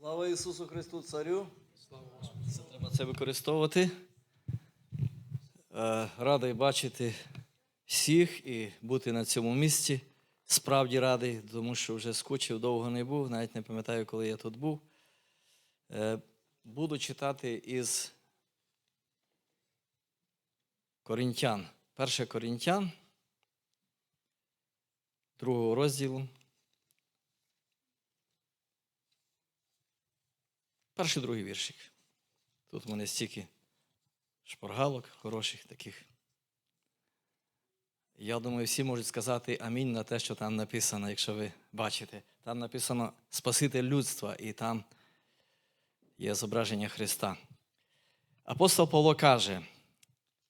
Слава Ісусу Христу, Царю! Це треба це використовувати. Е, Радий бачити всіх і бути на цьому місці. Справді радий, тому що вже скучив, довго не був, навіть не пам'ятаю, коли я тут був. Е, Буду читати із Корінтян. Перше Корінтян, другого розділу. Перший другий віршик. Тут в мене стільки шпоргалок хороших таких. Я думаю, всі можуть сказати амінь на те, що там написано, якщо ви бачите. Там написано Спаситель людства, і там є зображення Христа. Апостол Павло каже,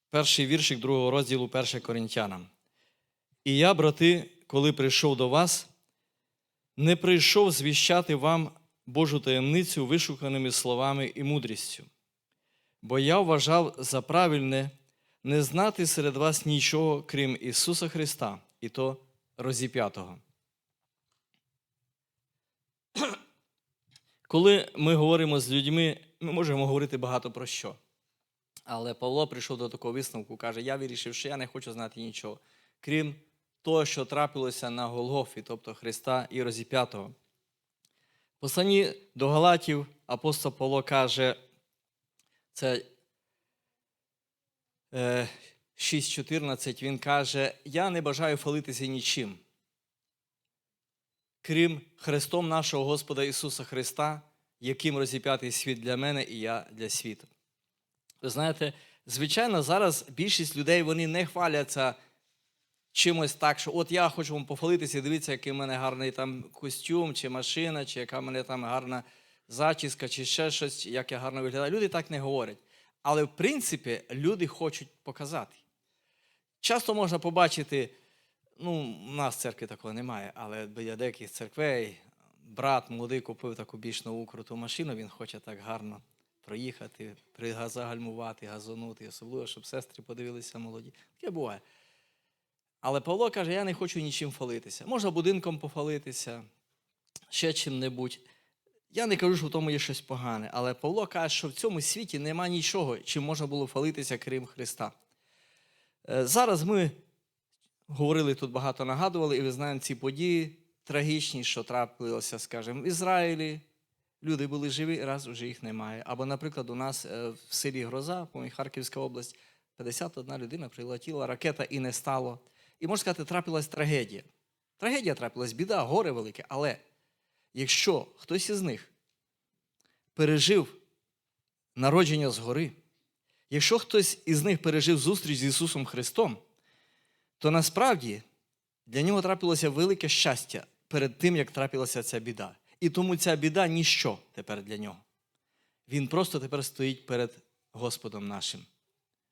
перший віршик другого розділу 1 Корінтянам. І я, брати, коли прийшов до вас, не прийшов звіщати вам Божу таємницю вишуканими словами і мудрістю. Бо я вважав за правильне не знати серед вас нічого, крім Ісуса Христа, і то розіп'ятого. Коли ми говоримо з людьми, ми можемо говорити багато про що. Але Павло прийшов до такого висновку, каже: Я вирішив, що я не хочу знати нічого, крім того, що трапилося на Голгофі, тобто Христа і розіп'ятого. Посланні до Галатів апостол Павло каже, це е, 6.14, він каже: Я не бажаю хвалитися нічим, крім Христом нашого Господа Ісуса Христа, яким розіп'ятий світ для мене і я для світу. Ви знаєте, звичайно, зараз більшість людей вони не хваляться чимось так, що от я хочу вам похвалитися, дивіться, який в мене гарний там костюм, чи машина, чи яка в мене там гарна зачіска, чи ще щось, як я гарно виглядаю. Люди так не говорять. Але в принципі люди хочуть показати. Часто можна побачити, ну, у нас в церкві такого немає, але біля деяких церквей брат молодий купив таку більш нову круту машину, він хоче так гарно проїхати, пригазагальмувати, газонути, особливо, щоб сестри подивилися молоді. Таке буває. Але Павло каже: я не хочу нічим хвалитися. Можна будинком пофалитися, ще чим-небудь. Я не кажу, що в тому є щось погане, але Павло каже, що в цьому світі нема нічого, чим можна було хвалитися, крім Христа. Е, Зараз ми говорили тут багато нагадували, і ви знаємо ці події трагічні, що трапилося, скажімо, в Ізраїлі. Люди були живі, раз вже їх немає. Або, наприклад, у нас е, в селі Гроза, Харківська область, 51 людина прилетіла, ракета і не стало. І можна сказати, трапилась трагедія. Трагедія трапилась, біда, горе велике. Але якщо хтось із них пережив народження згори, якщо хтось із них пережив зустріч з Ісусом Христом, то насправді для нього трапилося велике щастя перед тим, як трапилася ця біда. І тому ця біда ніщо тепер для нього. Він просто тепер стоїть перед Господом нашим,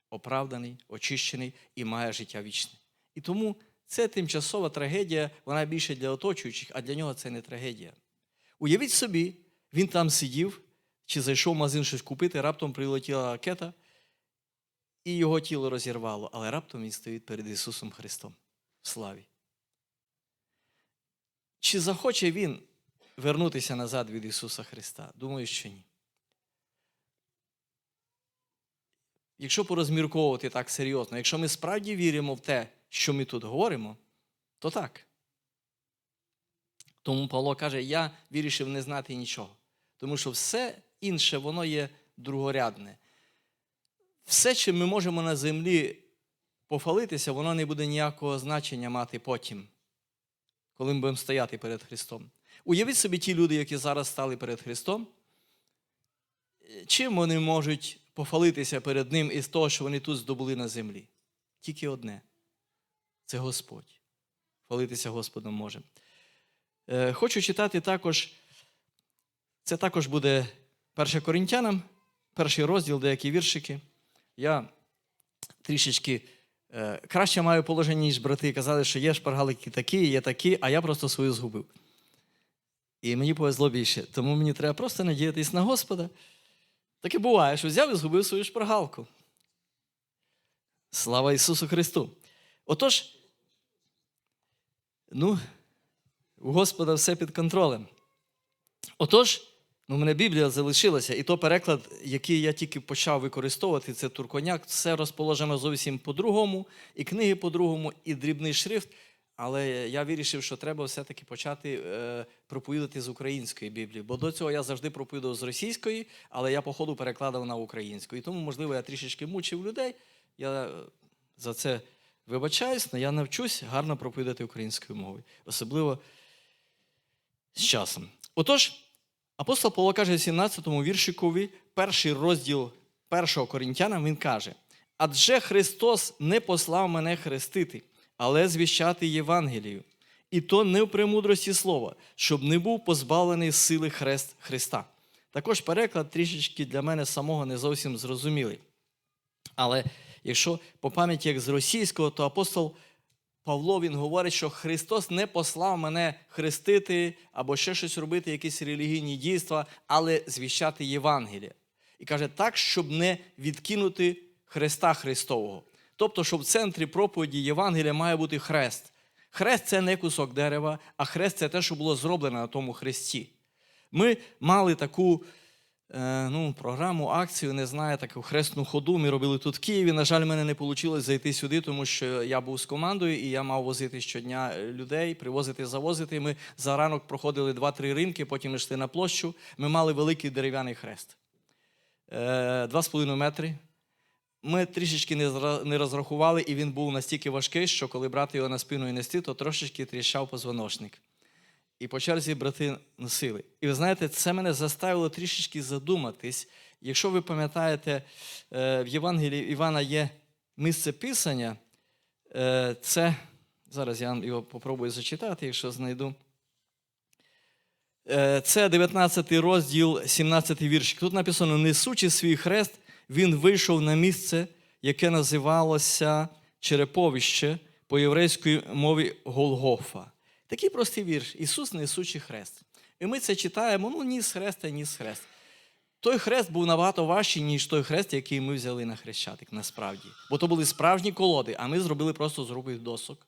оправданий, очищений і має життя вічне. І тому це тимчасова трагедія, вона більше для оточуючих, а для нього це не трагедія. Уявіть собі, він там сидів чи зайшов в магазин щось купити, раптом прилетіла ракета, і його тіло розірвало, але раптом він стоїть перед Ісусом Христом в славі. Чи захоче він вернутися назад від Ісуса Христа? Думаю, що ні. Якщо порозмірковувати так серйозно, якщо ми справді віримо в те, що ми тут говоримо, то так. Тому Павло каже, я вирішив не знати нічого. Тому що все інше, воно є другорядне. Все, чим ми можемо на землі пофалитися, воно не буде ніякого значення мати потім, коли ми будемо стояти перед Христом. Уявіть собі ті люди, які зараз стали перед Христом, чим вони можуть пофалитися перед Ним із того, що вони тут здобули на землі? Тільки одне це Господь. Хвалитися Господом може. Е, Хочу читати також, це також буде 1 Корінтянам, перший розділ, деякі віршики. Я трішечки е, краще маю положення, ніж брати. Казали, що є шпаргалики такі, є такі, а я просто свою згубив. І мені повезло більше. Тому мені треба просто надіятись на Господа. Таке буває, що взяв і згубив свою шпаргалку. Слава Ісусу Христу! Отож, ну, у Господа все під контролем. Отож, Ну, у мене Біблія залишилася, і то переклад, який я тільки почав використовувати, це турконяк, все розположено зовсім по-другому, і книги по-другому, і дрібний шрифт. Але я вирішив, що треба все-таки почати е, проповідати з української Біблії. Бо до цього я завжди проповідував з російської, але я, по ходу, перекладав на українську. І тому, можливо, я трішечки мучив людей. Я е, за це вибачаюсь, я навчусь гарно проповідати українською мовою, особливо з часом. Отож, апостол Павло каже в 17 му віршикові, перший розділ першого Корінтяна, він каже: Адже Христос не послав мене хрестити, але звіщати Євангелію. І то не в премудрості слова, щоб не був позбавлений сили хрест Христа. Також переклад трішечки для мене самого не зовсім зрозумілий. Але якщо по пам'яті як з російського, то апостол Павло він говорить, що Христос не послав мене хрестити або ще щось робити, якісь релігійні дійства, але звіщати Євангелія. І каже, так, щоб не відкинути Христа Христового. Тобто, що в центрі проповіді Євангелія має бути хрест. Хрест це не кусок дерева, а хрест це те, що було зроблено на тому хресті. Ми мали таку е, ну, програму, акцію, не знаю, таку хресну ходу. Ми робили тут в Києві. На жаль, мене не вийшло зайти сюди, тому що я був з командою і я мав возити щодня е, людей, привозити, завозити. Ми за ранок проходили 2-3 ринки, потім йшли на площу. Ми мали великий дерев'яний хрест. Е, 2,5 метри. Ми трішечки не розрахували, і він був настільки важкий, що коли брати його на спину і нести, то трошечки тріщав позвоночник. І по черзі брати носили. І ви знаєте, це мене заставило трішечки задуматись. Якщо ви пам'ятаєте, е, в Євангелії Івана є місце писання, е, це зараз я його попробую зачитати, якщо знайду. Е, Це 19 розділ, 17 вірш. Тут написано: несучи свій хрест, він вийшов на місце, яке називалося Череповище по єврейській мові Голгофа. Такий простий вірш. Ісус несучий хрест. І ми це читаємо, ну, ніс хреста, ніс хрест. Той хрест був набагато важчий, ніж той хрест, який ми взяли на хрещатик, насправді. Бо то були справжні колоди, а ми зробили просто з грубих досок,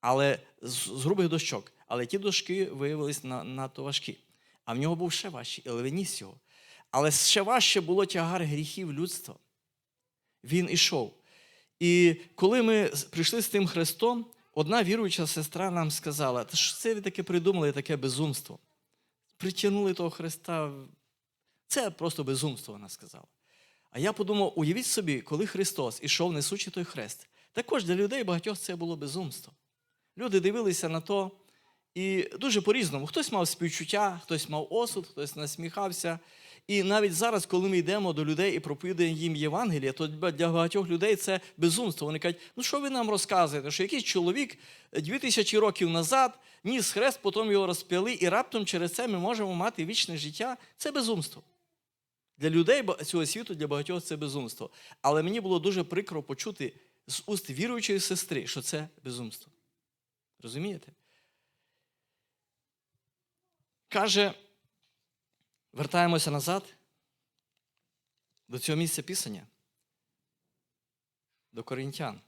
але з, грубих дощок. Але ті дошки виявилися на, надто важкі. А в нього був ще важчий, але він ніс його. Але ще важче було тягар гріхів людства. Він ішов. І коли ми прийшли з тим хрестом, одна віруюча сестра нам сказала, що це ви таке придумали, таке безумство. Притягнули того Христа. Це просто безумство, вона сказала. А я подумав: уявіть собі, коли Христос ішов, несучи той хрест. Також для людей багатьох це було безумство. Люди дивилися на то і дуже по-різному. Хтось мав співчуття, хтось мав осуд, хтось насміхався. І навіть зараз, коли ми йдемо до людей і проповідуємо їм Євангелія, то для багатьох людей це безумство. Вони кажуть, ну що ви нам розказуєте, що якийсь чоловік дві тисячі років назад ніс хрест, потім його розп'яли, і раптом через це ми можемо мати вічне життя. Це безумство. Для людей цього світу, для багатьох це безумство. Але мені було дуже прикро почути з уст віруючої сестри, що це безумство. Розумієте? Каже, вертаємося назад до цього місця писання, до коринтян.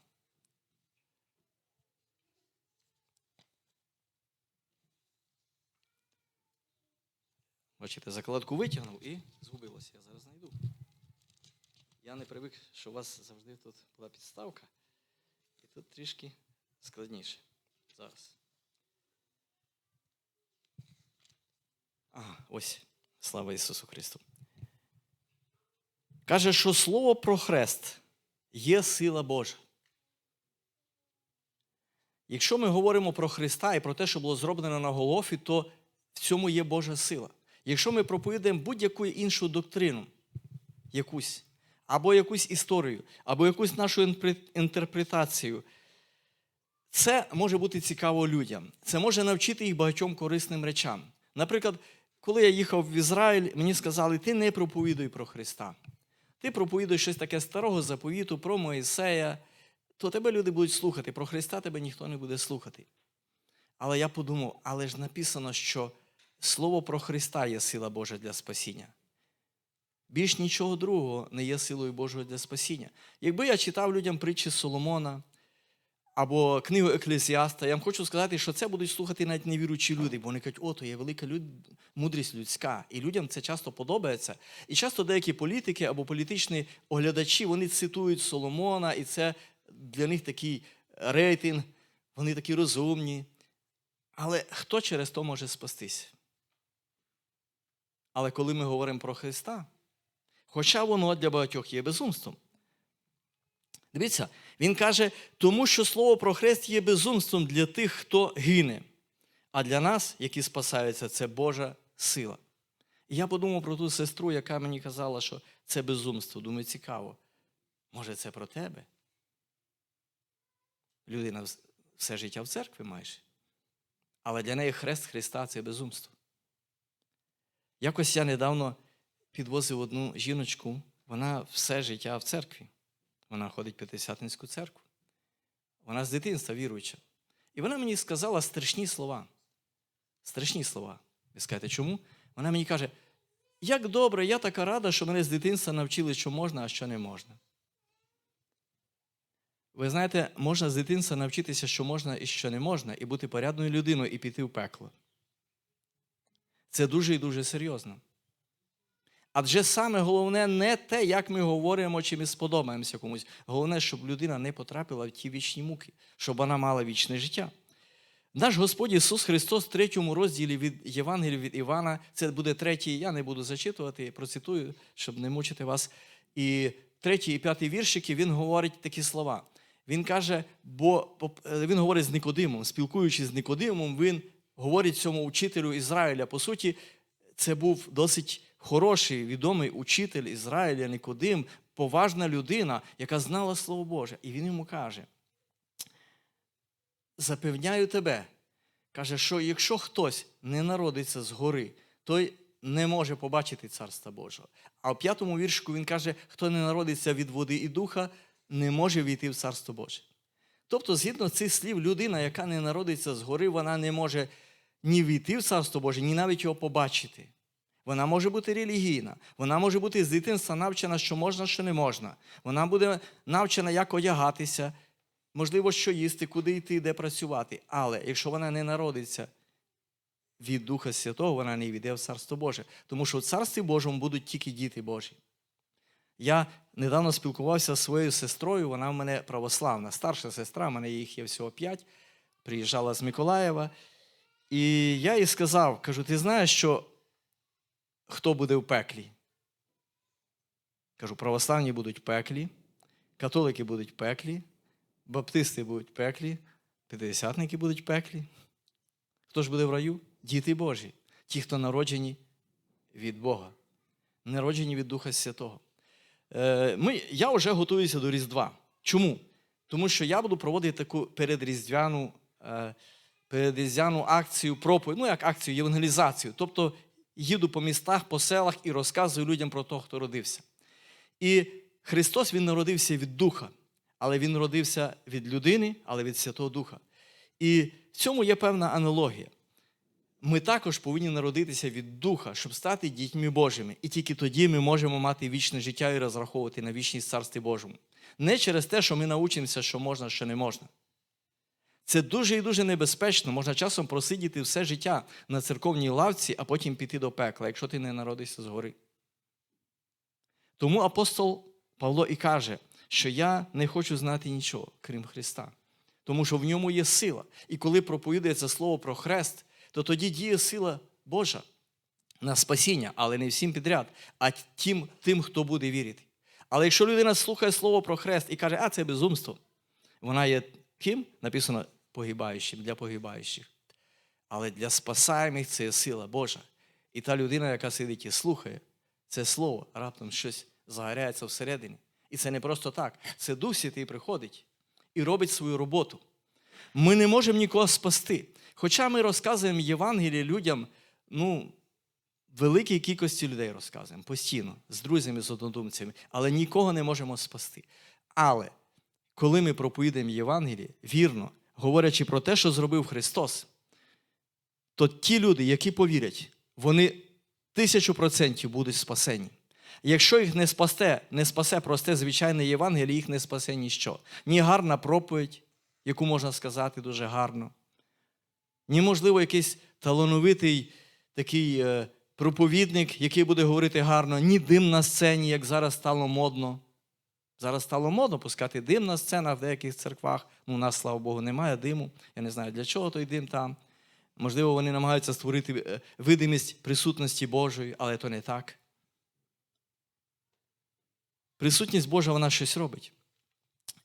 Бачите, закладку витягнув і згубилося. Я зараз знайду. Я не привик, що у вас завжди тут була підставка. І тут трішки складніше. Зараз. Ага, ось. Слава Ісусу Христу. Каже, що слово про хрест є сила Божа. Якщо ми говоримо про Христа і про те, що було зроблено на Голофі, то в цьому є Божа сила. Якщо ми проповідуємо будь-яку іншу доктрину, якусь, або якусь історію, або якусь нашу інтерпретацію, це може бути цікаво людям. Це може навчити їх багатьом корисним речам. Наприклад, коли я їхав в Ізраїль, мені сказали, ти не проповідуй про Христа. Ти проповідуєш щось таке старого заповіту про Моїсея, то тебе люди будуть слухати. Про Христа тебе ніхто не буде слухати. Але я подумав, але ж написано, що слово про Христа є сила Божа для спасіння. Більш нічого другого не є силою Божою для спасіння. Якби я читав людям притчі Соломона, або книгу Еклезіаста, я вам хочу сказати, що це будуть слухати навіть невіруючі люди, бо вони кажуть, о, то є велика люд... мудрість людська. І людям це часто подобається. І часто деякі політики або політичні оглядачі вони цитують Соломона, і це для них такий рейтинг, вони такі розумні. Але хто через то може спастись? Але коли ми говоримо про Христа, хоча воно для багатьох є безумством. Дивіться, він каже, тому що слово про хрест є безумством для тих, хто гине. А для нас, які спасаються, це Божа сила. І я подумав про ту сестру, яка мені казала, що це безумство. Думаю, цікаво. Може, це про тебе? Людина все життя в церкві майже. Але для неї хрест Христа це безумство. Якось я недавно підвозив одну жіночку, вона все життя в церкві. Вона ходить в П'ятдесятницьку церкву. Вона з дитинства віруюча. І вона мені сказала страшні слова. Страшні слова. Ви скажете, чому? Вона мені каже: як добре, я така рада, що мене з дитинства навчили, що можна, а що не можна. Ви знаєте, можна з дитинства навчитися, що можна і що не можна, і бути порядною людиною, і піти в пекло. Це дуже і дуже серйозно. Адже саме головне не те, як ми говоримо, чи ми сподобаємося комусь. Головне, щоб людина не потрапила в ті вічні муки, щоб вона мала вічне життя. Наш Господь Ісус Христос в третьому розділі від Євангелія від Івана, це буде третій, я не буду зачитувати, процитую, щоб не мучити вас. І третій і п'ятий віршики він говорить такі слова. Він каже, бо він говорить з Никодимом, спілкуючись з Никодимом, він говорить цьому учителю Ізраїля. По суті, це був досить хороший, відомий учитель Ізраїля Никодим, поважна людина, яка знала Слово Боже. І він йому каже: запевняю тебе, каже, що якщо хтось не народиться згори, той не може побачити Царства Божого. А в п'ятому віршку він каже, хто не народиться від води і духа, не може війти в Царство Боже. Тобто, згідно цих слів, людина, яка не народиться згори, вона не може ні війти в Царство Боже, ні навіть його побачити. Вона може бути релігійна, вона може бути з дитинства навчена, що можна, що не можна. Вона буде навчена, як одягатися, можливо, що їсти, куди йти, де працювати. Але якщо вона не народиться від Духа Святого, вона не йде в Царство Боже. Тому що в Царстві Божому будуть тільки діти Божі. Я недавно спілкувався зі своєю сестрою, вона в мене православна, старша сестра, в мене їх є всього п'ять, приїжджала з Миколаєва. І я їй сказав: кажу, ти знаєш, що хто буде в пеклі? Кажу, православні будуть в пеклі, католики будуть в пеклі, баптисти будуть в пеклі, п'ятдесятники будуть в пеклі. Хто ж буде в раю? Діти Божі, ті, хто народжені від Бога, народжені від Духа Святого. Е, Ми, я вже готуюся до Різдва. Чому? Тому що я буду проводити таку передріздвяну, е, передріздвяну акцію проповідь, ну як акцію євангелізацію. Тобто їду по містах, по селах і розказую людям про того, хто родився. І Христос Він народився від Духа, але Він народився від людини, але від Святого Духа. І в цьому є певна аналогія. Ми також повинні народитися від Духа, щоб стати дітьми Божими. І тільки тоді ми можемо мати вічне життя і розраховувати на вічність Царстві Божому. Не через те, що ми научимося, що можна, що не можна. Це дуже і дуже небезпечно. Можна часом просидіти все життя на церковній лавці, а потім піти до пекла, якщо ти не народишся згори. Тому апостол Павло і каже, що я не хочу знати нічого, крім Христа. Тому що в ньому є сила. І коли проповідується слово про хрест, то тоді діє сила Божа на спасіння, але не всім підряд, а тим, тим, хто буде вірити. Але якщо людина слухає слово про хрест і каже, а це безумство, вона є ким? Написано погибаючим, для погибаючих. Але для спасаємих це є сила Божа. І та людина, яка сидить і слухає, це слово раптом щось загоряється всередині. І це не просто так. Це Дух Святий приходить і робить свою роботу. Ми не можемо нікого спасти. Хоча ми розказуємо Євангеліє людям, ну, великій кількості людей розказуємо постійно, з друзями, з однодумцями, але нікого не можемо спасти. Але коли ми проповідаємо Євангеліє, вірно, говорячи про те, що зробив Христос, то ті люди, які повірять, вони тисячу процентів будуть спасені. Якщо їх не спасте, не спасе просте звичайне Євангеліє, їх не спасе ніщо. Ні гарна проповідь, яку можна сказати дуже гарно. Ні, можливо, якийсь талановитий такий е, проповідник, який буде говорити гарно, ні дим на сцені, як зараз стало модно. Зараз стало модно пускати дим на сценах в деяких церквах. Ну, у нас, слава Богу, немає диму. Я не знаю, для чого той дим там. Можливо, вони намагаються створити е, видимість присутності Божої, але то не так. Присутність Божа вона щось робить.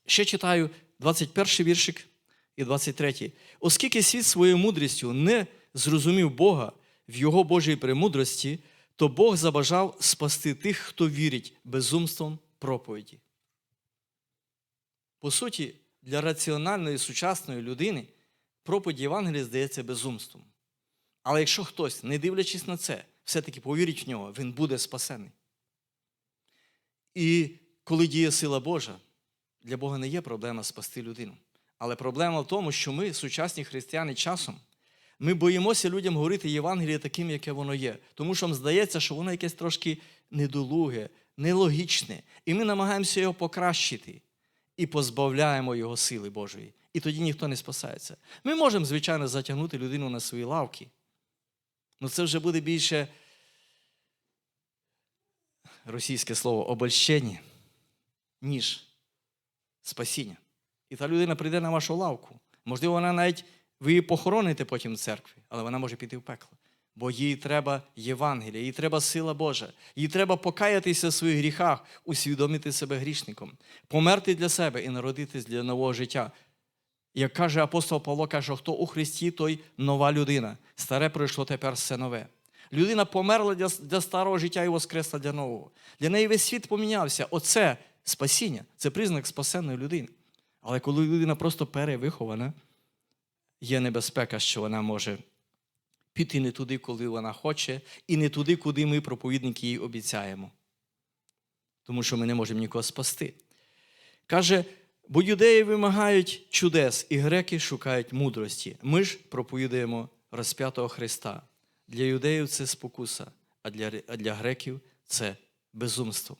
Ще читаю 21 віршик і 23. Оскільки світ своєю мудрістю не зрозумів Бога в Його Божій премудрості, то Бог забажав спасти тих, хто вірить безумством проповіді. По суті, для раціональної сучасної людини проповідь Євангелія здається безумством. Але якщо хтось, не дивлячись на це, все-таки повірить в нього, він буде спасений. І коли діє сила Божа, для Бога не є проблема спасти людину. Але проблема в тому, що ми, сучасні християни, часом ми боїмося людям говорити Євангеліє таким, яке воно є. Тому що нам здається, що воно якесь трошки недолуге, нелогічне. І ми намагаємося його покращити і позбавляємо його сили Божої. І тоді ніхто не спасається. Ми можемо, звичайно, затягнути людину на свої лавки. Ну це вже буде більше російське слово обольщення, ніж спасіння. І та людина прийде на вашу лавку. Можливо, вона навіть ви її похороните потім в церкві, але вона може піти в пекло. Бо їй треба Євангелія, їй треба сила Божа, їй треба покаятися в своїх гріхах, усвідомити себе грішником, померти для себе і народитись для нового життя. Як каже апостол Павло, каже, хто у Христі, той нова людина. Старе пройшло тепер все нове. Людина померла для, для старого життя і воскресла для нового. Для неї весь світ помінявся. Оце спасіння, це признак спасенної людини. Але коли людина просто перевихована, є небезпека, що вона може піти не туди, коли вона хоче, і не туди, куди ми, проповідники, їй обіцяємо. Тому що ми не можемо нікого спасти. Каже, бо юдеї вимагають чудес, і греки шукають мудрості. Ми ж проповідуємо розп'ятого Христа. Для юдеїв це спокуса, а для, а для греків це безумство.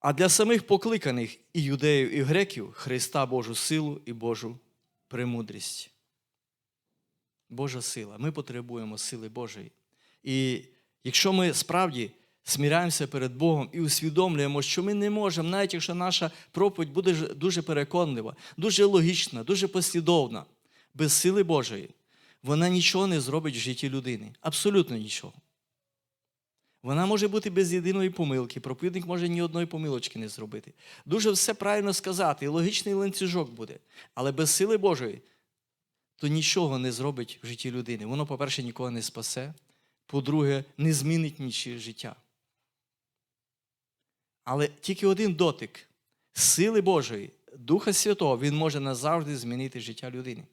А для самих покликаних і юдеїв, і греків Христа Божу силу і Божу премудрість. Божа сила. Ми потребуємо сили Божої. І якщо ми справді сміряємося перед Богом і усвідомлюємо, що ми не можемо, навіть якщо наша проповідь буде дуже переконлива, дуже логічна, дуже послідовна, без сили Божої, вона нічого не зробить в житті людини. Абсолютно нічого. Вона може бути без єдиної помилки, проповідник може ні одної помилочки не зробити. Дуже все правильно сказати, і логічний ланцюжок буде. Але без сили Божої то нічого не зробить в житті людини. Воно, по-перше, нікого не спасе, по-друге, не змінить нічиє життя. Але тільки один дотик сили Божої, Духа Святого, Він може назавжди змінити життя людини.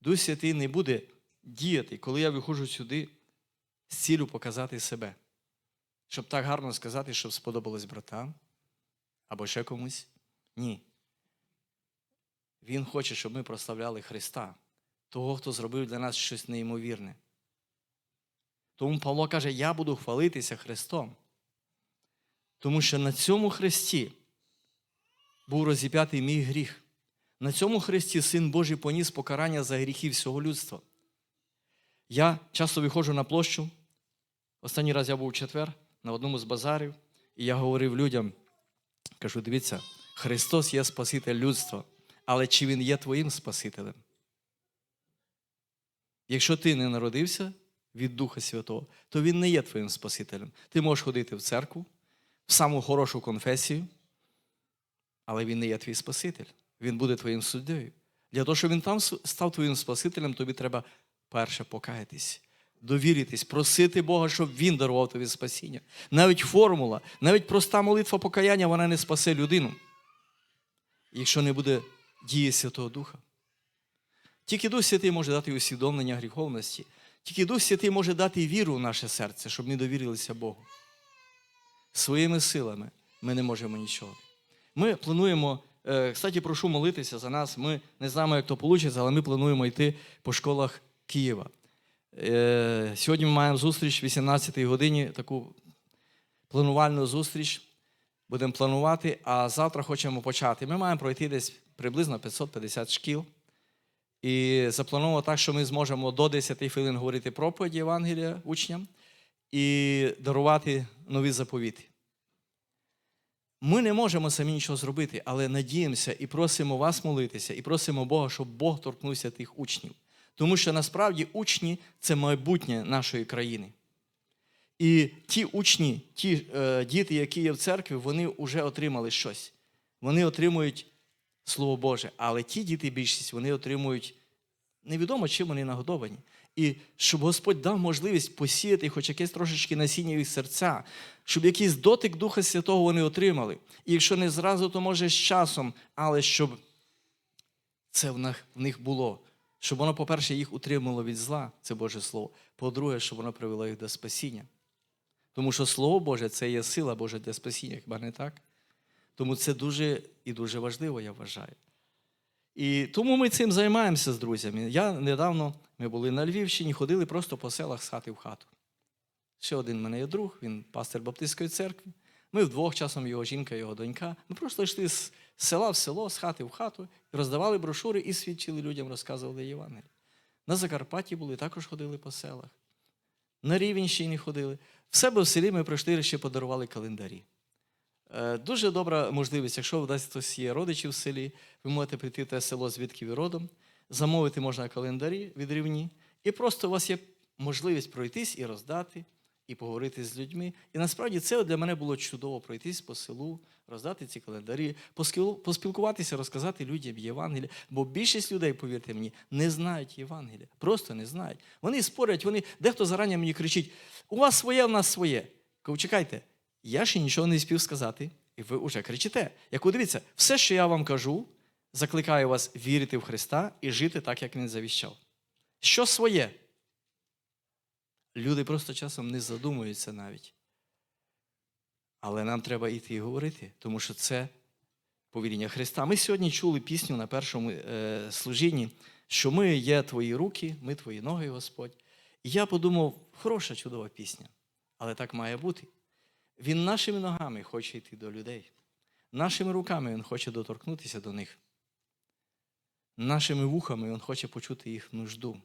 Дух Святий не буде діяти, коли я виходжу сюди з цілю показати себе. Щоб так гарно сказати, щоб сподобалось братам або ще комусь. Ні. Він хоче, щоб ми прославляли Христа, того, хто зробив для нас щось неймовірне. Тому Павло каже, я буду хвалитися Христом. Тому що на цьому Христі був розіп'ятий мій гріх. На цьому Христі Син Божий поніс покарання за гріхи всього людства. Я часто виходжу на площу. Останній раз я був у четвер на одному з базарів, і я говорив людям, кажу, дивіться, Христос є Спаситель людства, але чи Він є твоїм Спасителем? Якщо ти не народився від Духа Святого, то Він не є твоїм Спасителем. Ти можеш ходити в церкву, в саму хорошу конфесію, але Він не є твій Спаситель. Він буде твоїм суддею. Для того, щоб він там став твоїм Спасителем, тобі треба перше покаятись, довіритись, просити Бога, щоб Він дарував тобі спасіння. Навіть формула, навіть проста молитва покаяння, вона не спасе людину, якщо не буде дії Святого Духа. Тільки Дух Святий може дати усвідомлення гріховності, тільки Дух Святий може дати віру в наше серце, щоб ми довірилися Богу. Своїми силами ми не можемо нічого. Ми плануємо. Кстати, прошу молитися за нас. Ми не знаємо, як то вийде, але ми плануємо йти по школах Києва. Сьогодні ми маємо зустріч в 18-й годині, таку планувальну зустріч. Будемо планувати, а завтра хочемо почати. Ми маємо пройти десь приблизно 550 шкіл. І заплановано так, що ми зможемо до 10 хвилин говорити проповіді Євангелія учням і дарувати нові заповіти. Ми не можемо самі нічого зробити, але надіємося і просимо вас молитися, і просимо Бога, щоб Бог торкнувся тих учнів. Тому що насправді учні це майбутнє нашої країни. І ті учні, ті е, діти, які є в церкві, вони вже отримали щось. Вони отримують Слово Боже, але ті діти, більшість, вони отримують невідомо, чим вони нагодовані. І щоб Господь дав можливість посіяти хоч якесь трошечки насіння їх серця, щоб якийсь дотик Духа Святого вони отримали. І якщо не зразу, то може з часом, але щоб це в них, було. Щоб воно, по-перше, їх утримало від зла, це Боже Слово. По-друге, щоб воно привело їх до спасіння. Тому що Слово Боже це є сила Божа для спасіння, хіба не так? Тому це дуже і дуже важливо, я вважаю. І тому ми цим займаємося з друзями. Я недавно ми були на Львівщині, ходили просто по селах з хати в хату. Ще один в мене є друг, він пастир Баптистської церкви. Ми вдвох часом його жінка, його донька. Ми просто йшли з села в село, з хати в хату, роздавали брошури і свідчили людям, розказували Євангеліє. На Закарпатті були, також ходили по селах. На Рівенщині ходили. В себе в селі ми прийшли, ще подарували календарі. Е, Дуже добра можливість, якщо у вас хтось є родичі в селі, ви можете прийти в те село, звідки ви родом, замовити можна календарі від рівні, і просто у вас є можливість пройтись і роздати, і поговорити з людьми. І насправді це для мене було чудово пройтись по селу, роздати ці календарі, поспілкуватися, розказати людям Євангелія. Бо більшість людей, повірте мені, не знають Євангелія. Просто не знають. Вони спорять, вони дехто зарані мені кричить: у вас своє, у нас своє. Кажу, чекайте, я ще нічого не спів сказати, і ви вже кричите. Яку дивіться, все, що я вам кажу, закликаю вас вірити в Христа і жити так, як Він завіщав. Що своє? Люди просто часом не задумуються навіть. Але нам треба йти і говорити, тому що це повіріння Христа. Ми сьогодні чули пісню на першому е, служінні, що ми є твої руки, ми твої ноги, Господь. І я подумав, хороша, чудова пісня, але так має бути. Він нашими ногами хоче йти до людей. Нашими руками Він хоче доторкнутися до них. Нашими вухами Він хоче почути їх нужду.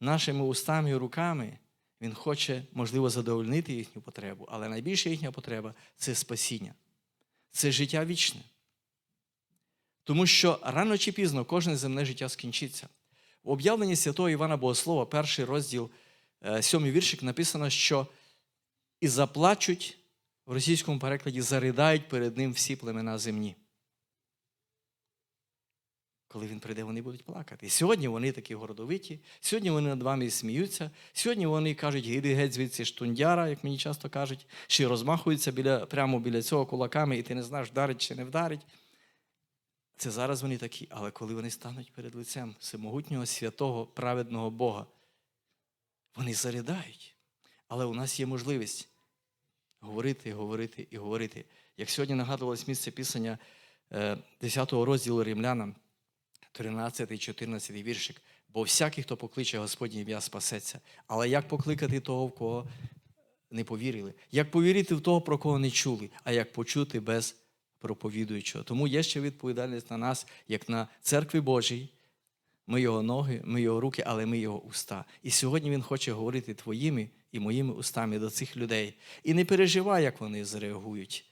Нашими устами і руками Він хоче, можливо, задовольнити їхню потребу, але найбільша їхня потреба це спасіння, це життя вічне. Тому що рано чи пізно кожне земне життя скінчиться. В об'явленні святого Івана Богослова, перший розділ, е, сьомий віршик, написано, що і заплачуть в російському перекладі заридають перед ним всі племена земні. Коли він прийде, вони будуть плакати. І сьогодні вони такі гордовиті, сьогодні вони над вами сміються, сьогодні вони кажуть, гиди геть звідси штундяра, як мені часто кажуть, ще розмахуються біля, прямо біля цього кулаками, і ти не знаєш, вдарить чи не вдарить. Це зараз вони такі, але коли вони стануть перед лицем всемогутнього, святого, праведного Бога, вони заридають. Але у нас є можливість говорити, говорити і говорити. Як сьогодні нагадувалось місце писання 10 розділу Римлянам, 13, 14 віршик. Бо всякий, хто покличе Господнє ім'я, спасеться. Але як покликати того, в кого не повірили? Як повірити в того, про кого не чули, а як почути без проповідуючого? Тому є ще відповідальність на нас, як на церкві Божій. Ми його ноги, ми його руки, але ми його уста. І сьогодні він хоче говорити твоїми і моїми устами до цих людей. І не переживай, як вони зреагують.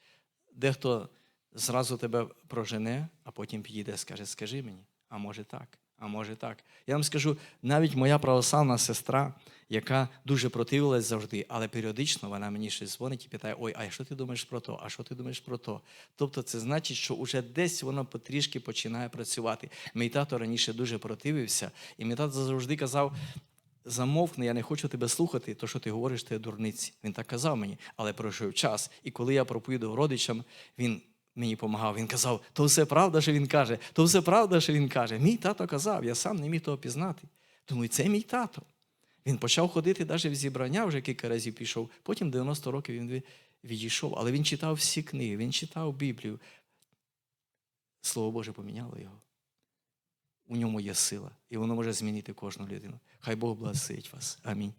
Дехто зразу тебе прожене, а потім підійде, скаже, скажи мені, а може так, а може так. Я вам скажу, навіть моя православна сестра, яка дуже противилась завжди, але періодично вона мені щось дзвонить і питає: Ой, а що ти думаєш про то? А що ти думаєш про то? Тобто, це значить, що вже десь воно потрішки починає працювати. Мій тато раніше дуже противився, і мій тато завжди казав. Замовкни, я не хочу тебе слухати, то що ти говориш, ти дурниці. Він так казав мені, але пройшов час. І коли я проповідав родичам, він мені допомагав. Він казав, то все правда, що він каже, то все правда, що він каже. Мій тато казав, я сам не міг того пізнати. Думаю, це мій тато. Він почав ходити навіть в зібрання, вже кілька разів пішов. Потім 90 років він відійшов. Але він читав всі книги, він читав Біблію. Слово Боже поміняло його. У ньому є сила, і воно може змінити кожну людину. Хай Бог благословить вас. Амінь.